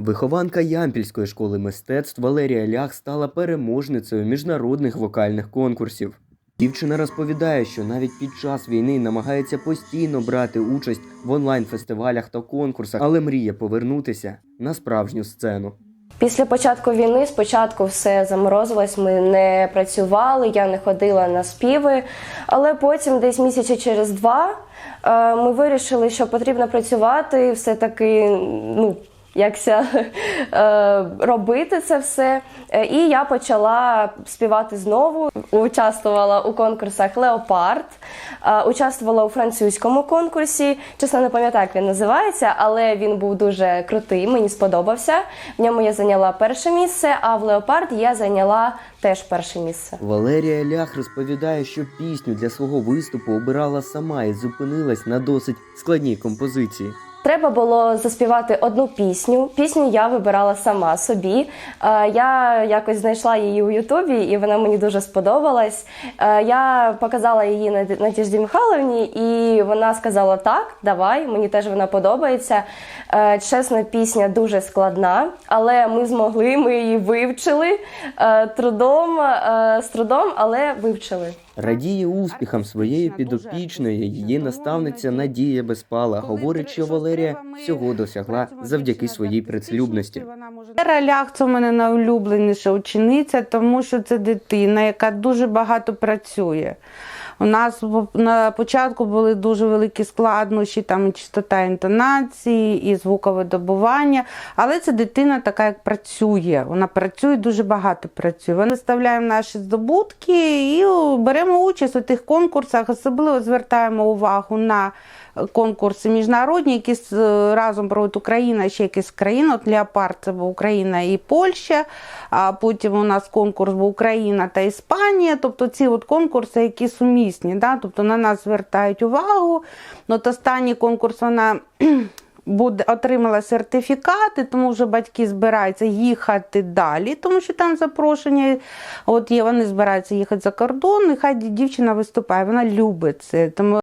Вихованка Ямпільської школи мистецтв Валерія Лях стала переможницею міжнародних вокальних конкурсів. Дівчина розповідає, що навіть під час війни намагається постійно брати участь в онлайн-фестивалях та конкурсах, але мріє повернутися на справжню сцену. Після початку війни спочатку все заморозилось, ми не працювали, я не ходила на співи. Але потім, десь місяці через два, е, ми вирішили, що потрібно працювати, все-таки ну, якся е, робити це все. Е, І я почала співати знову. Участвувала у конкурсах Леопард, е, участвувала у французькому конкурсі. Чесно, не пам'ятаю, як він називається, але він був дуже крутий, мені сподобався. В ньому я зайняла перше місце, а в Леопард я зайняла теж перше місце. Валерія Лях розповідає, що пісню для свого виступу обирала сама і зупинилась на досить складній композиції. Треба було заспівати одну пісню. Пісню я вибирала сама собі. Е, Я якось знайшла її у Ютубі, і вона мені дуже сподобалась. Е, Я показала її Наді- Надіжді Михайловні, і вона сказала: так, давай, мені теж вона подобається. Е, Чесно, пісня дуже складна, але ми змогли, ми її вивчили трудом, з трудом, але вивчили. Радіє успіхам своєї підопічної її наставниця Надія Безпала говорить, що Валерія всього досягла завдяки своїй працелюбності. Вера Лях це у мене найулюбленіша учениця, тому що це дитина, яка дуже багато працює. У нас на початку були дуже великі складнощі, там і чистота інтонації, і звуковидобування. Але це дитина така, як працює. Вона працює, дуже багато працює. Ми виставляємо наші здобутки і беремо участь у тих конкурсах. Особливо звертаємо увагу на конкурси міжнародні, які разом проводить Україна, ще якісь країни. От Леопард це була Україна і Польща. А потім у нас конкурс був Україна та Іспанія. Тобто ці от конкурси, які сумісні, да? тобто на нас звертають увагу. От останній конкурс вона. Буде отримала сертифікати, тому вже батьки збираються їхати далі, тому що там запрошення. От є, вони збираються їхати за кордон, і хай дівчина виступає. Вона любить це. Тому